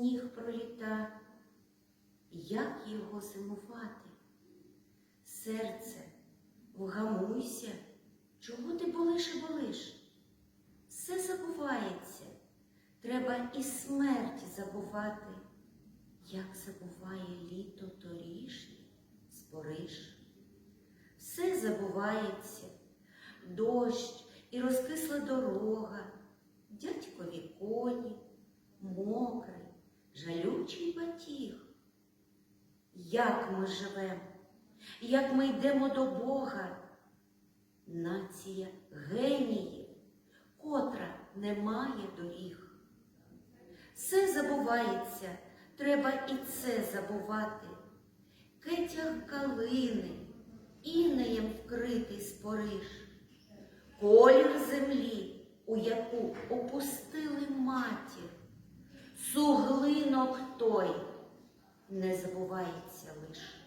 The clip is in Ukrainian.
сніг проліта, як його зимувати? Серце, вгамуйся, чого ти болиш і болиш? Все забувається, треба і смерть забувати, як забуває літо торішнє, спориш. Все забувається, дощ і розкисла дорога, дядькові коні, мокрий, жалючий батіг. Як ми живемо, як ми йдемо до Бога, нація геніїв, котра не має доріг. Все забувається, треба і це забувати. Кетях калини, інеєм вкритий спориш, колір землі, суглинок той не забувається лиш.